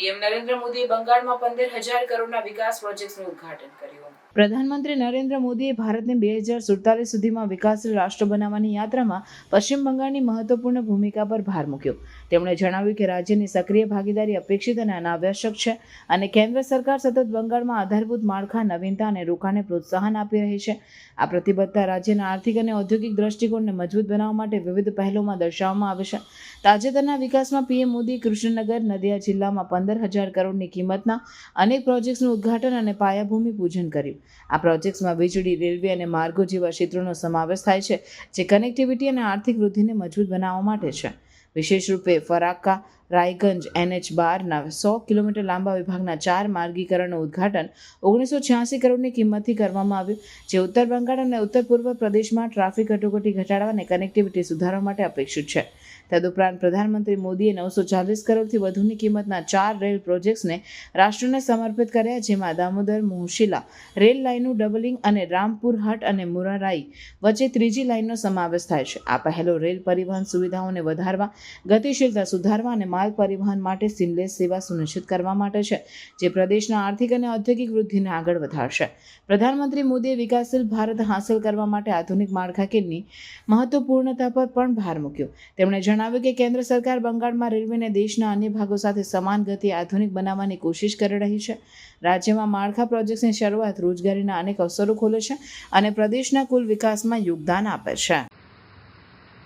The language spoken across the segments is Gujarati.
પીએમ નરેન્દ્ર મોદીએ બંગાળમાં પંદર હજાર કરોડના વિકાસ પ્રોજેક્ટ્સનું ઉદ્ઘાટન કર્યું. પ્રધાનમંત્રી નરેન્દ્ર મોદીએ ભારતને બે હજાર સુડતાલીસ સુધીમાં વિકાસશીલ રાષ્ટ્ર બનાવવાની યાત્રામાં પશ્ચિમ બંગાળની મહત્વપૂર્ણ ભૂમિકા પર ભાર મૂક્યો. તેમણે જણાવ્યું કે રાજ્યની સક્રિય ભાગીદારી અપેક્ષિત અને અનાવશ્યક છે અને કેન્દ્ર સરકાર સતત બંગાળમાં આધારભૂત માળખા, નવીનતા અને રોકાણને પ્રોત્સાહન આપી રહી છે. આ પ્રતિબદ્ધતા રાજ્યના આર્થિક અને ઔદ્યોગિક દ્રષ્ટિકોણને મજબૂત બનાવવા માટે વિવિધ પહેલોમાં દર્શાવવામાં આવે છે. તાજેતરના વિકાસમાં પીએમ મોદી કૃષ્ણનગર, નદિયા જિલ્લામાં પંદર હજાર કરોડની કિંમતના અનેક પ્રોજેક્ટ્સનું ઉદ્ઘાટન અને પાયાભૂમિ પૂજન કર્યું. આ પ્રોજેક્ટ્સમાં વીજળી, રેલવે અને માર્ગો જેવા ક્ષેત્રોનો સમાવેશ થાય છે, જે કનેક્ટિવિટી અને આર્થિક વૃદ્ધિને મજબૂત બનાવવા માટે છે. વિશેષ રૂપે ફરાક્કા, રાયગંજ, એનએચ બારના સો કિલોમીટર લાંબા વિભાગના ચાર માર્ગીકરણનું ઉદ્ઘાટન ઓગણીસો છ્યાસી કરોડની કિંમતથી કરવામાં આવ્યું, જે ઉત્તર બંગાળ અને ઉત્તર પૂર્વ પ્રદેશમાં ટ્રાફિક કટોકટી ઘટાડવા અને કનેક્ટિવિટી સુધારવા માટે અપેક્ષિત છે. તદુપરાંત પ્રધાનમંત્રી મોદીએ નવસો ચાલીસ કરોડથી વધુની કિંમતના ચાર રેલ પ્રોજેક્ટ્સને રાષ્ટ્રને સમર્પિત કર્યા, જેમાં દામોદર મોહશિલા રેલ લાઇનનું ડબલિંગ અને રામપુર હટ અને મુરારાઈ વચ્ચે ત્રીજી લાઇનનો સમાવેશ થાય છે. આ પહેલો રેલ પરિવહન સુવિધાઓને વધારવા, ગતિશીલતા સુધારવા અને માલ પરિવહન માટે સિમલેસ સેવા સુનિશ્ચિત કરવા માટે છે, જે પ્રદેશના આર્થિક અને ઔદ્યોગિક વૃદ્ધિને આગળ વધારશે. પ્રધાનમંત્રી મોદીએ વિકાસશીલ ભારત હાંસલ કરવા માટે આધુનિક માળખાકીયની મહત્વપૂર્ણતા પર પણ ભાર મૂક્યો. તેમણે જણાવ્યું કે કેન્દ્ર સરકાર બંગાળમાં રેલવેને દેશના અન્ય ભાગો સાથે સમાન ગતિએ આધુનિક બનાવવાની કોશિશ કરી રહી છે રાજ્યમાં માળખા પ્રોજેક્ટ્સની શરૂઆત રોજગારીના અનેક અવસરો ખોલે છે અને પ્રદેશના કુલ વિકાસમાં યોગદાન આપે છે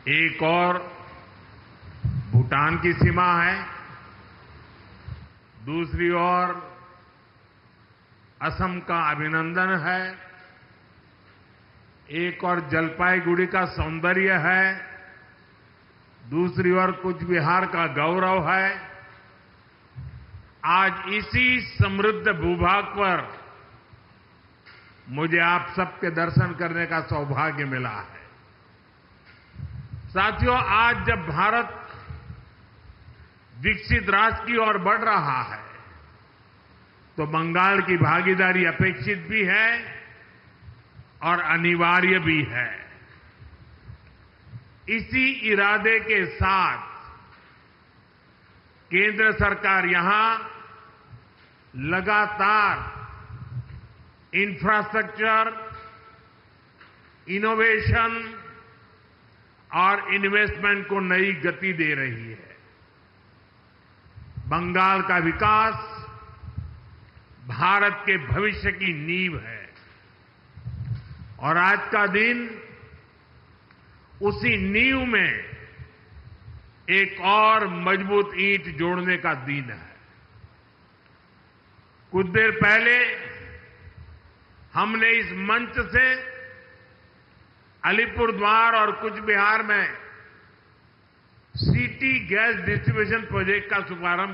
एक और भूटान की सीमा है दूसरी ओर असम का अभिनंदन है एक और जलपाईगुड़ी का सौंदर्य है दूसरी ओर कुछ बिहार का गौरव है। आज इसी समृद्ध भूभाग पर मुझे आप सबके दर्शन करने का सौभाग्य मिला है। साथियों, आज जब भारत विकसित राष्ट्र की ओर बढ़ रहा है तो बंगाल की भागीदारी अपेक्षित भी है और अनिवार्य भी है। इसी इरादे के साथ केंद्र सरकार यहाँ लगातार इंफ्रास्ट्रक्चर इनोवेशन और इन्वेस्टमेंट को नई गति दे रही है। बंगाल का विकास भारत के भविष्य की नींव है। और आज का दिन उसी नींव में एक और मज़बूत ईंट जोड़ने का दिन है। कुछ देर पहले हमने इस मंच से अलीपुर द्वार और कुछ बिहार में सिटी गैस डिस्ट्रीब्यूशन प्रोजेक्ट का शुभारंभ